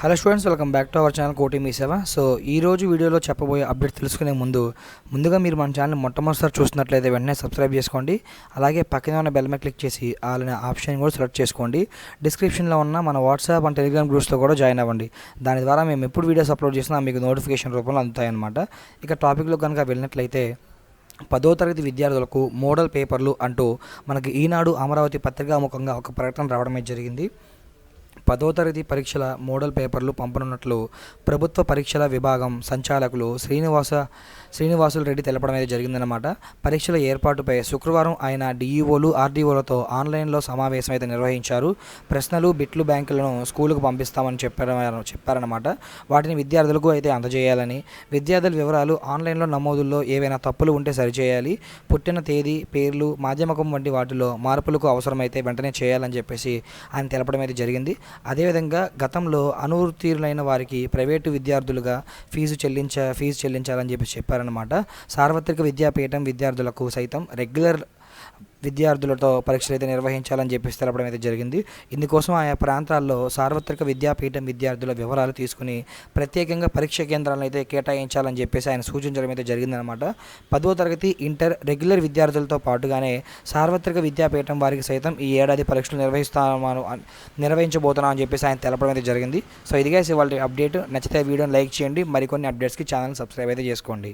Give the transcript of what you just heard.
Hello students welcome back to our channel కోటి మీ సేవ so ఈ రోజు వీడియోలో చెప్పబోయే అప్డేట్ తెలుసుకునే ముందు ముందుగా మీరు మన ఛానల్ మొట్టమొదటిసారి చూస్తున్నట్లయితే వెంటనే సబ్స్క్రైబ్ చేసుకోండి. అలాగే పక్కనే ఉన్న బెల్ మీద క్లిక్ చేసి అలానే ఆప్షన్ కూడా సెలెక్ట్ చేసుకోండి. డిస్క్రిప్షన్లో ఉన్న మన వాట్సాప్ అండ్ టెలిగ్రామ్ గ్రూప్స్లో కూడా జాయిన్ అవ్వండి. దాని ద్వారా మేము ఎప్పుడు వీడియోస్ అప్లోడ్ చేసినా మీకు నోటిఫికేషన్ రూపంలో అందుతాయన్నమాట ఇక టాపిక్లో కనుక వెళ్ళినట్లయితే పదో తరగతి విద్యార్థులకు మోడల్ పేపర్లు అంటూ మనకి ఈనాడు అమరావతి పత్రికా ముఖంగా ఒక ప్రకటన రావడమే జరిగింది. పదో తరగతి పరీక్షల మోడల్ పేపర్లు పంపనున్నట్లు ప్రభుత్వ పరీక్షల విభాగం సంచాలకులు శ్రీనివాస శ్రీనివాసులు రెడ్డి తెలపడం అయితే జరిగిందన్నమాట. పరీక్షల ఏర్పాటుపై శుక్రవారం ఆయన డిఈఓలు ఆర్డీఓలతో ఆన్లైన్లో సమావేశం అయితే నిర్వహించారు. ప్రశ్నలు బిట్లు బ్యాంకులను స్కూలుకు పంపిస్తామని చెప్పారు చెప్పారనమాట వాటిని విద్యార్థులకు అయితే అందజేయాలని విద్యార్థుల వివరాలు ఆన్లైన్లో నమోదుల్లో ఏవైనా తప్పులు ఉంటే సరిచేయాలి పుట్టిన తేదీ పేర్లు మాధ్యమకం వంటి వాటిలో మార్పులకు అవసరమైతే వెంటనే చేయాలని చెప్పేసి ఆయన తెలపడం అయితే జరిగింది. అదేవిధంగా గతంలో అనువృత్తీయులైన వారికి ప్రైవేటు విద్యార్థులుగా ఫీజు చెల్లించ ఫీజు చెల్లించాలని చెప్పి చెప్పారనమాట సార్వత్రిక విద్యాపీఠం విద్యార్థులకు సైతం రెగ్యులర్ విద్యార్థులతో పరీక్షలు అయితే నిర్వహించాలని చెప్పేసి తెలపడం అయితే జరిగింది. ఇందుకోసం ఆయా ప్రాంతాల్లో సార్వత్రిక విద్యాపీఠం విద్యార్థుల వివరాలు తీసుకుని ప్రత్యేకంగా పరీక్ష కేంద్రాలను అయితే కేటాయించాలని చెప్పేసి ఆయన సూచించడం అయితే జరిగిందనమాట పదో తరగతి ఇంటర్ రెగ్యులర్ విద్యార్థులతో పాటుగానే సార్వత్రిక విద్యాపీఠం వారికి సైతం ఈ ఏడాది పరీక్షలు నిర్వహిస్తాను నిర్వహించబోతున్నాం అని చెప్పేసి ఆయన తెలపడం అయితే జరిగింది. సో ఇదిగా వాళ్ళ అప్డేట్. నచ్చితే వీడియోని లైక్ చేయండి. మరికొన్ని అప్డేట్స్కి ఛానల్ సబ్స్క్రైబ్ అయితే చేసుకోండి.